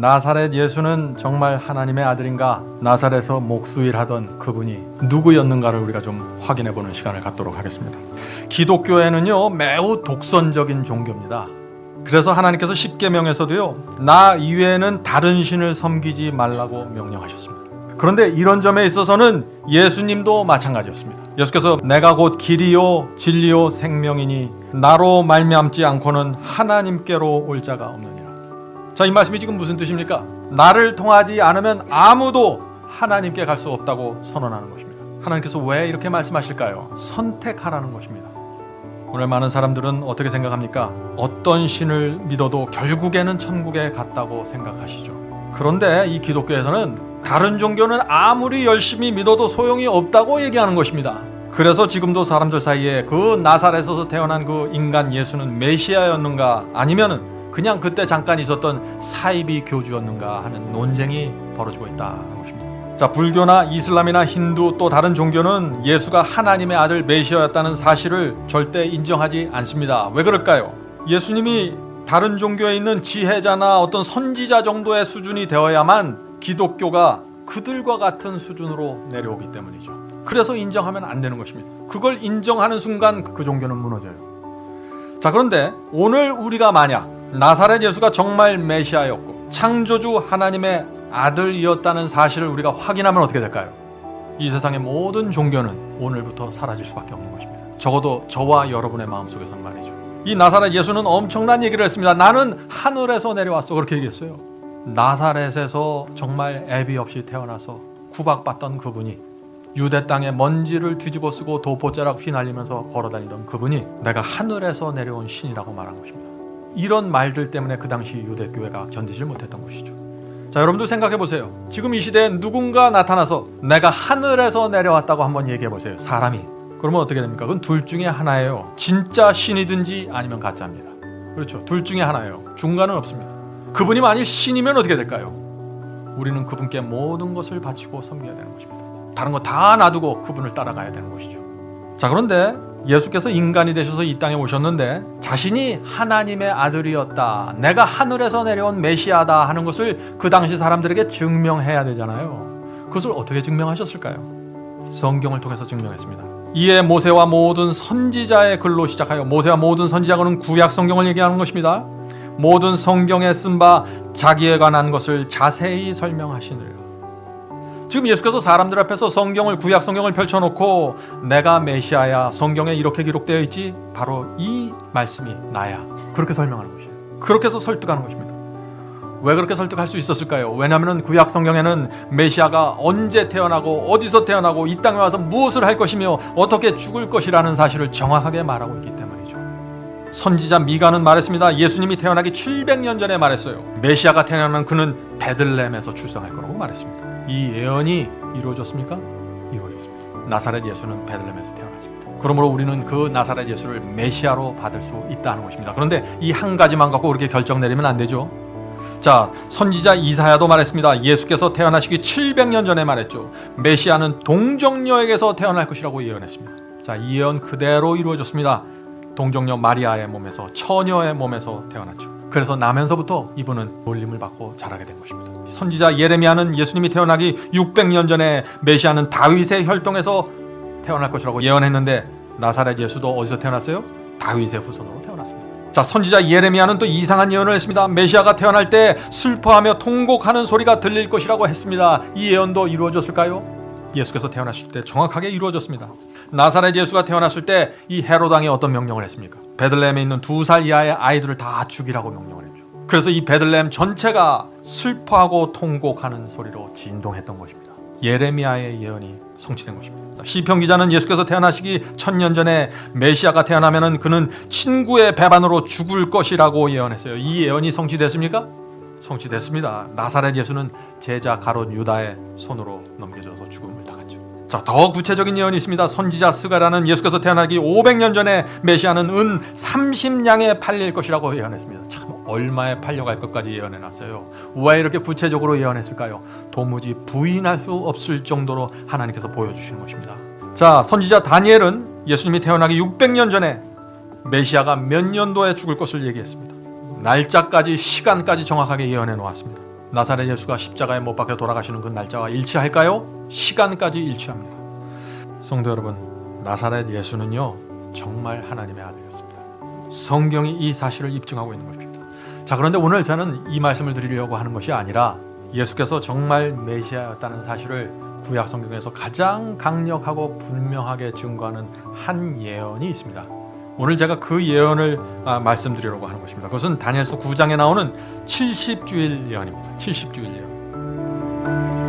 나사렛 예수는 정말 하나님의 아들인가? 나사렛에서 목수일하던 그분이 누구였는가를 우리가 좀 확인해 보는 시간을 갖도록 하겠습니다. 기독교에는요 매우 독선적인 종교입니다. 그래서 하나님께서 십계명에서도요 나 이외에는 다른 신을 섬기지 말라고 명령하셨습니다. 그런데 이런 점에 있어서는 예수님도 마찬가지였습니다. 예수께서 내가 곧 길이요 진리요 생명이니 나로 말미암지 않고는 하나님께로 올 자가 없느니라. 자, 이 말씀이 지금 무슨 뜻입니까? 나를 통하지 않으면 아무도 하나님께 갈 수 없다고 선언하는 것입니다. 하나님께서 왜 이렇게 말씀하실까요? 선택하라는 것입니다. 오늘 많은 사람들은 어떻게 생각합니까? 어떤 신을 믿어도 결국에는 천국에 갔다고 생각하시죠. 그런데 이 기독교에서는 다른 종교는 아무리 열심히 믿어도 소용이 없다고 얘기하는 것입니다. 그래서 지금도 사람들 사이에 그 나사렛에서 태어난 그 인간 예수는 메시아였는가 아니면은 그냥 그때 잠깐 있었던 사이비 교주였는가 하는 논쟁이 벌어지고 있다는 것입니다. 자, 불교나 이슬람이나 힌두 또 다른 종교는 예수가 하나님의 아들 메시아였다는 사실을 절대 인정하지 않습니다. 왜 그럴까요? 예수님이 다른 종교에 있는 지혜자나 어떤 선지자 정도의 수준이 되어야만 기독교가 그들과 같은 수준으로 내려오기 때문이죠. 그래서 인정하면 안 되는 것입니다. 그걸 인정하는 순간 그 종교는 무너져요. 자, 그런데 오늘 우리가 만약 나사렛 예수가 정말 메시아였고 창조주 하나님의 아들이었다는 사실을 우리가 확인하면 어떻게 될까요? 이 세상의 모든 종교는 오늘부터 사라질 수밖에 없는 것입니다. 적어도 저와 여러분의 마음속에선 말이죠. 이 나사렛 예수는 엄청난 얘기를 했습니다. 나는 하늘에서 내려왔어. 그렇게 얘기했어요. 나사렛에서 정말 애비 없이 태어나서 구박받던 그분이 유대 땅에 먼지를 뒤집어 쓰고 도포자락 휘날리면서 걸어다니던 그분이 내가 하늘에서 내려온 신이라고 말한 것입니다. 이런 말들 때문에 그 당시 유대 교회가 견디질 못했던 것이죠. 자, 여러분들 생각해 보세요. 지금 이 시대에 누군가 나타나서 내가 하늘에서 내려왔다고 한번 얘기해 보세요. 사람이. 그러면 어떻게 됩니까? 그건 둘 중에 하나예요. 진짜 신이든지 아니면 가짜입니다. 그렇죠. 둘 중에 하나예요. 중간은 없습니다. 그분이 만일 신이면 어떻게 될까요? 우리는 그분께 모든 것을 바치고 섬겨야 되는 것입니다. 다른 거 다 놔두고 그분을 따라가야 되는 것이죠. 자, 그런데 예수께서 인간이 되셔서 이 땅에 오셨는데 자신이 하나님의 아들이었다. 내가 하늘에서 내려온 메시아다 하는 것을 그 당시 사람들에게 증명해야 되잖아요. 그것을 어떻게 증명하셨을까요? 성경을 통해서 증명했습니다. 이에 모세와 모든 선지자의 글로 시작하여 모세와 모든 선지자는 구약 성경을 얘기하는 것입니다. 모든 성경에 쓴 바 자기에 관한 것을 자세히 설명하시느라. 지금 예수께서 사람들 앞에서 성경을 구약 성경을 펼쳐놓고 내가 메시아야 성경에 이렇게 기록되어 있지 바로 이 말씀이 나야 그렇게 설명하는 것이에요. 그렇게 해서 설득하는 것입니다. 왜 그렇게 설득할 수 있었을까요? 왜냐하면 구약 성경에는 메시아가 언제 태어나고 어디서 태어나고 이 땅에 와서 무엇을 할 것이며 어떻게 죽을 것이라는 사실을 정확하게 말하고 있기 때문이죠. 선지자 미가는 말했습니다. 예수님이 태어나기 700년 전에 말했어요. 메시아가 태어나면 그는 베들레헴에서 출생할 거라고 말했습니다. 이 예언이 이루어졌습니까? 이루어졌습니다. 나사렛 예수는 베들레헴에서 태어났습니다. 그러므로 우리는 그 나사렛 예수를 메시아로 받을 수 있다는 것입니다. 그런데 이 한 가지만 갖고 그렇게 결정 내리면 안 되죠. 자, 선지자 이사야도 말했습니다. 예수께서 태어나시기 700년 전에 말했죠. 메시아는 동정녀에게서 태어날 것이라고 예언했습니다. 자, 이 예언 그대로 이루어졌습니다. 동정녀 마리아의 몸에서 처녀의 몸에서 태어났죠. 그래서 나면서부터 이분은 놀림을 받고 자라게 된 것입니다. 선지자 예레미야는 예수님이 태어나기 600년 전에 메시아는 다윗의 혈통에서 태어날 것이라고 예언했는데 나사렛 예수도 어디서 태어났어요? 다윗의 후손으로 태어났습니다. 자, 선지자 예레미야는 또 이상한 예언을 했습니다. 메시아가 태어날 때 슬퍼하며 통곡하는 소리가 들릴 것이라고 했습니다. 이 예언도 이루어졌을까요? 예수께서 태어나실 때 정확하게 이루어졌습니다. 나사렛 예수가 태어났을 때 이 헤롯 왕이 어떤 명령을 했습니까? 베들레헴에 있는 두 살 이하의 아이들을 다 죽이라고 명령을 했죠. 그래서 이 베들레헴 전체가 슬퍼하고 통곡하는 소리로 진동했던 것입니다. 예레미야의 예언이 성취된 것입니다. 시편 기자는 예수께서 태어나시기 천년 전에 메시아가 태어나면은 그는 친구의 배반으로 죽을 것이라고 예언했어요. 이 예언이 성취됐습니까? 성취됐습니다. 나사렛 예수는 제자 가롯 유다의 손으로 넘겨져서 당했죠. 자, 더 구체적인 예언이 있습니다. 선지자 스가라는 예수께서 태어나기 500년 전에 메시아는 은 30냥에 팔릴 것이라고 예언했습니다. 참 얼마에 팔려갈 것까지 예언해 놨어요. 왜 이렇게 구체적으로 예언했을까요? 도무지 부인할 수 없을 정도로 하나님께서 보여주시는 것입니다. 자, 선지자 다니엘은 예수님이 태어나기 600년 전에 메시아가 몇 년도에 죽을 것을 얘기했습니다. 날짜까지 시간까지 정확하게 예언해 놓았습니다. 나사렛 예수가 십자가에 못 박혀 돌아가시는 그 날짜와 일치할까요? 시간까지 일치합니다. 성도 여러분, 나사렛 예수는요 정말 하나님의 아들이었습니다. 성경이 이 사실을 입증하고 있는 것입니다. 자 그런데 오늘 저는 이 말씀을 드리려고 하는 것이 아니라 예수께서 정말 메시아였다는 사실을 구약 성경에서 가장 강력하고 분명하게 증거하는 한 예언이 있습니다. 오늘 제가 그 예언을 아, 말씀드리려고 하는 것입니다. 그것은 다니엘서 9장에 나오는 70주일 예언입니다. 70주일 예언.